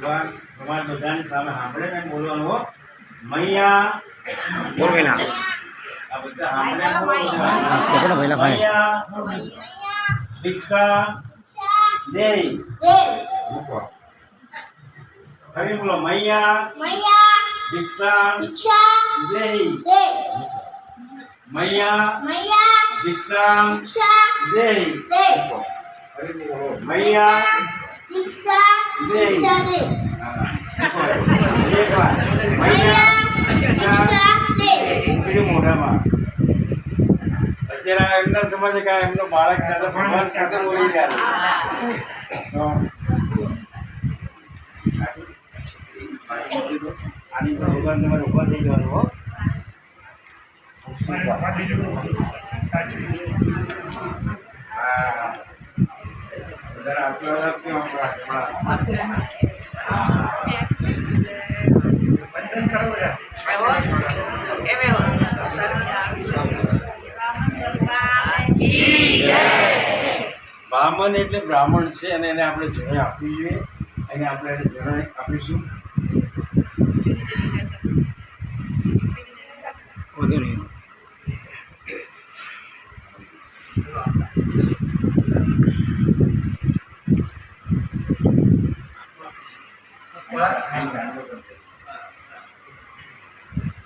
ભગવાન તમારા બધાની સામે સાંભળે ને બોલવાનું હો મૈયા બોલ પહેલા આ બધા સાંભળે ને બોલવાનું. પકડો પહેલા ભાઈ મૈયા ભિક્ષા દે મૂકો. ફરી બોલો મૈયા ભિક્ષા દે મૈયા ભિક્ષા દે મૂકો. ફરી બોલો મૈયા હા. મૂકો. એક વાર મૈયા ભિક્ષા પેલું મોઢામાં. અત્યારે એમના સમજે કે એમનો બાળક સાથે ભગવાન સાથે બોલી ગયા ઊભા થઈ જવાનું, હો. હા. બ્રાહ્મણ એટલે બ્રાહ્મણ છે અને એને આપણે જણાઈ આપવી જોઈએ એને આપણે એને જણાઈ આપીશું. વધુ નહીં.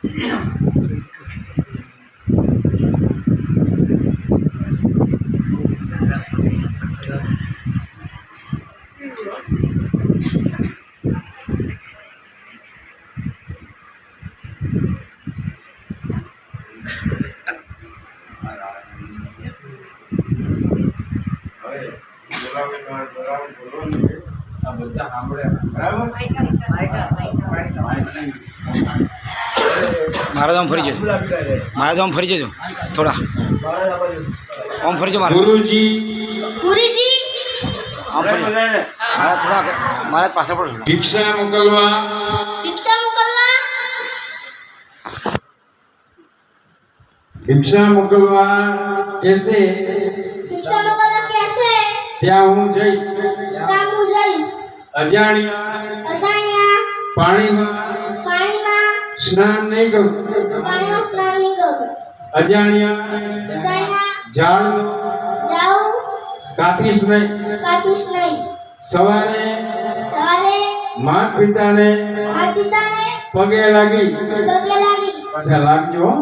Gracias. બધા સાંભળે બરાબર મારે તો ફરી જજો. મારા તો ફરી જજો. થોડા. આમ ફરી જજો મારે. ગુરુજી. બધાને મારે થોડા મારા પાછળ પડો. ભિક્ષા મોકલવા. ભિક્ષા મોકલવા. ભિક્ષા મોકલવા કેસે? ભિક્ષા મોકલવા કેસે? ત્યાં હું જઈશ. ત્યાં હું જઈશ અજાણ્યા. અજાણ્યા. પાણીમાં. પાણીમાં. સ્નાન નહીં કરું. પાણીમાં સ્નાન નહીં કરું. અજાણ્યા. અજાણ્યા. ઝાડ કાપીશ નહીં. કાપીશ નહીં. સવારે સવારે માત પિતાને માતા પિતાને પગે લાગી. પગે લાગી. પાછા લાગજો હો.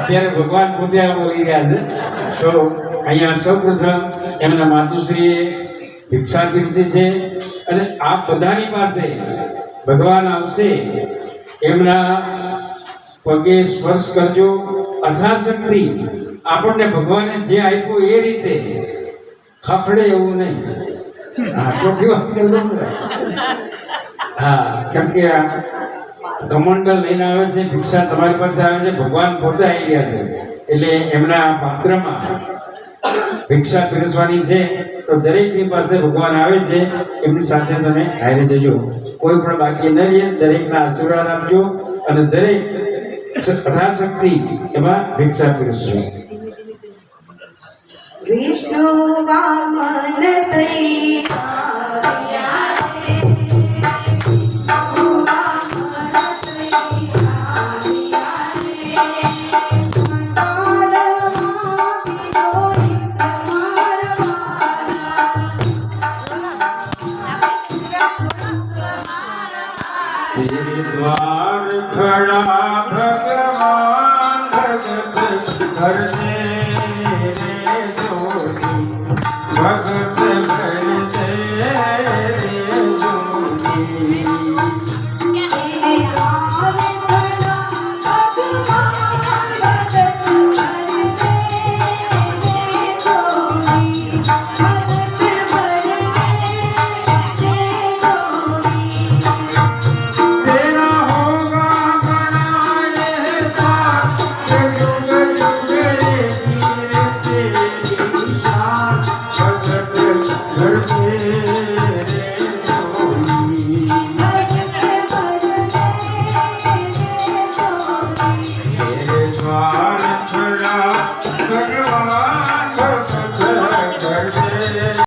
અત્યારે ભગવાન પોતે બોલી રહ્યા છે. તો અહીંયા સૌપ્રથમ એમના માતુશ્રીએ ભિક્ષા પીરસી છે અને આ બધાની પાસે ભગવાન આવશે, એમના પગે સ્પર્શ કરજો. અથાશક્તિ આપણને ભગવાને જે આપ્યું એ રીતે ખફડે એવું નહીં. હા ચોખ્ખી વાત કરી હા, કેમ કે આ કમંડલ લઈને આવે છે, ભિક્ષા તમારી પાસે આવે છે, ભગવાન પોતે આવી રહ્યા છે. એટલે એમના પાત્રમાં ભિક્ષા પીરસવાની છે, તો દરેકની પાસે ભગવાન આવે છે, એમની સાથે તમે હારે જજો. કોઈ પણ બાકી ન રહે, દરેકના આશીર્વાદ આપજો અને દરેક યથાશક્તિ એમાં ભિક્ષા પીરસજો. વિષ્ણુ વામન દ્વાર ખડા ભગવાન ભગત કરને